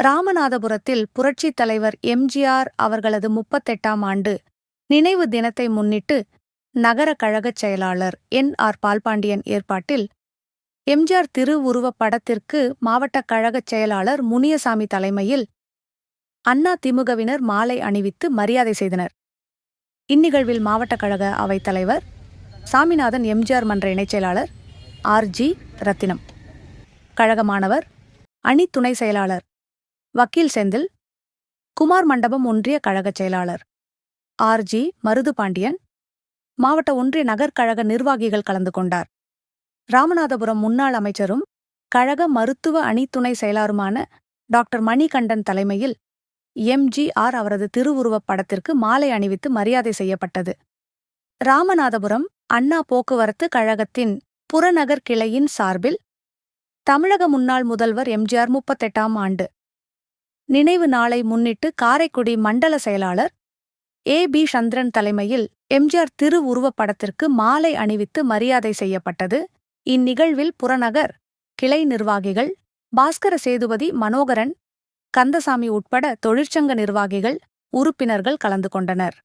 ராமநாதபுரத்தில் புரட்சித் தலைவர் எம்ஜிஆர் அவர்களது முப்பத்தெட்டாம் ஆண்டு நினைவு தினத்தை முன்னிட்டு நகர கழகச் செயலாளர் என் ஆர் பால்பாண்டியன் ஏற்பாட்டில் எம்ஜிஆர் திருவுருவப் படத்திற்கு மாவட்ட கழகச் செயலாளர் முனியசாமி தலைமையில் அண்ணா திமுகவினர் மாலை அணிவித்து மரியாதை செய்தனர். இந்நிகழ்வில் மாவட்ட கழக அவைத் தலைவர் சாமிநாதன் எம்ஜிஆர் மன்ற இணைச் செயலாளர் ஆர் ஜி ரத்தினம். கழக மாணவர் அணி துணை செயலாளர் வக்கீல் செந்தில் குமார் மண்டபம் ஒன்றிய கழகச் செயலாளர். ஆர். ஜி. மருது பாண்டியன் மாவட்ட ஒன்றிய நகர்கழக நிர்வாகிகள் கலந்து கொண்டார். ராமநாதபுரம் முன்னாள் அமைச்சரும் கழக மருத்துவ அணி துணை செயலாருமான டாக்டர் மணிகண்டன் தலைமையில் எம்ஜிஆர் அவரது திருவுருவப் படத்திற்கு மாலை அணிவித்து மரியாதை செய்யப்பட்டது. ராமநாதபுரம் அண்ணா போக்குவரத்து கழகத்தின் புறநகர் கிளையின் சார்பில் தமிழக முன்னாள் முதல்வர் எம்ஜிஆர் முப்பத்தெட்டாம் ஆண்டு நினைவு நாளை முன்னிட்டு காரைக்குடி மண்டல செயலாளர் ஏ பி சந்திரன் தலைமையில் எம்ஜிஆர் திருவுருவப் படத்திற்கு மாலை அணிவித்து மரியாதை செய்யப்பட்டது. இந்நிகழ்வில் புறநகர் கிளை நிர்வாகிகள் பாஸ்கர சேதுபதி மனோகரன் கந்தசாமி உட்பட தொழிற்சங்க நிர்வாகிகள் உறுப்பினர்கள் கலந்து கொண்டனர்.